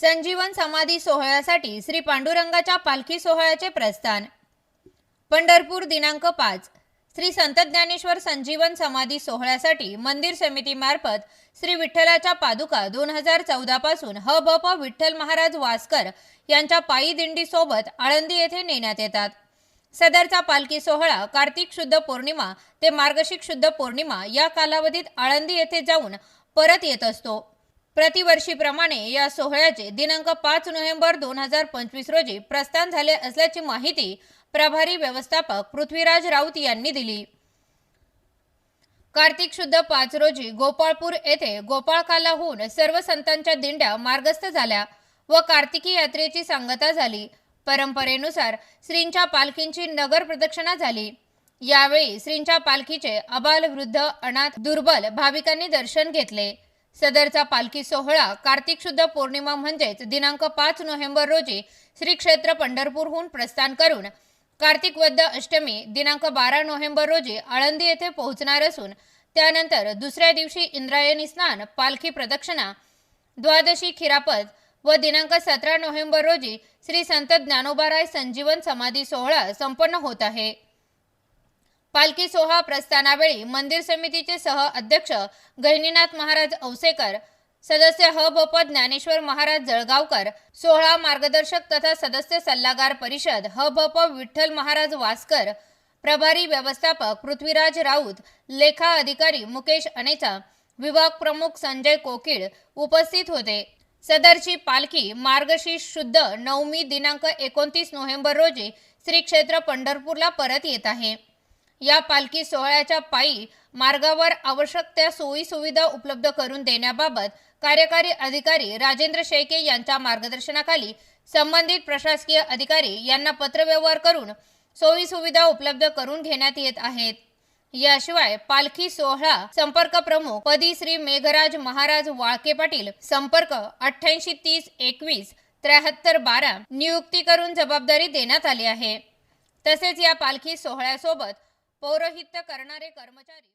संजीवन समाधी सोहळ्यासाठी श्री पांडुरंगाच्या पालखी सोहळ्याचे प्रस्थान. पंढरपूर दिनांक पाच. श्री संत ज्ञानेश्वर संजीवन समाधी सोहळ्यासाठी मंदिर समितीमार्फत श्री विठ्ठलाच्या पादुका दोन हजार चौदापासून ह भ प विठ्ठल महाराज वासकर यांच्या पायी दिंडीसोबत आळंदी येथे नेण्यात येतात. सदरचा पालखी सोहळा कार्तिक शुद्ध पौर्णिमा ते मार्गशीर्ष शुद्ध पौर्णिमा या कालावधीत आळंदी येथे जाऊन परत येत असतो. प्रतिवर्षीप्रमाणे या सोहळ्याचे दिनांक पाच नोव्हेंबर दोन हजार पंचवीस रोजी प्रस्थान झाले असल्याची माहिती प्रभारी व्यवस्थापक पृथ्वीराज राऊत यांनी दिली. कार्तिक शुद्ध पाच रोजी गोपाळपूर येथे गोपाळकालाहून सर्व संतांच्या दिंड्या मार्गस्थ झाल्या व कार्तिकी यात्रेची सांगता झाली. परंपरेनुसार श्रींच्या पालखींची नगर प्रदक्षिणा झाली. यावेळी श्रींच्या पालखीचे अबाल वृद्ध अनाथ दुर्बल भाविकांनी दर्शन घेतले. सदरचा पालखी सोहळा कार्तिक शुद्ध पौर्णिमा म्हणजेच दिनांक पाच नोव्हेंबर रोजी श्री क्षेत्र पंढरपूरहून प्रस्थान करून कार्तिक वद्द अष्टमी दिनांक बारा नोव्हेंबर रोजी आळंदी येथे पोहोचणार असून त्यानंतर दुसऱ्या दिवशी इंद्रायणी स्नान पालखी प्रदक्षिणा द्वादशी खिरापत व दिनांक सतरा नोव्हेंबर रोजी श्री संत ज्ञानोबाराय संजीवन समाधी सोहळा संपन्न होत आहे. पालखी सोहळा प्रस्थानावेळी मंदिर समितीचे सह अध्यक्ष गहिनीनाथ महाराज औसेकर सदस्य ह. भप ज्ञानेश्वर महाराज जळगावकर सोहळा मार्गदर्शक तथा सदस्य सल्लागार परिषद ह. भप विठ्ठल महाराज वासकर प्रभारी व्यवस्थापक पृथ्वीराज राऊत लेखा अधिकारी मुकेश अनेचा विभाग प्रमुख संजय कोकिळ उपस्थित होते. सदरची पालखी मार्गशीर्ष शुद्ध नवमी दिनांक एकोणतीस नोव्हेंबर रोजी श्री क्षेत्र पंढरपूरला परत येत आहे. या पालखी सोहळ्याच्या पायी मार्गावर आवश्यक त्या सोयी सुविधा उपलब्ध करून देण्याबाबत कार्यकारी अधिकारी राजेंद्र शेळके यांच्या मार्गदर्शनाखाली संबंधित प्रशासकीय अधिकारी यांना पत्रव्यवहार करून सोयी सुविधा उपलब्ध करून घेण्यात येत आहेत. याशिवाय पालखी सोहळा संपर्क प्रमुख पदी श्री मेघराज महाराज वाळके पाटील संपर्क अठ्ठ्याऐंशी तीस एकवीस त्र्याहत्तर बारा नियुक्ती करून जबाबदारी देण्यात आली आहे. तसेच या पालखी सोहळ्यासोबत पौरोहित्य करणारे कर्मचारी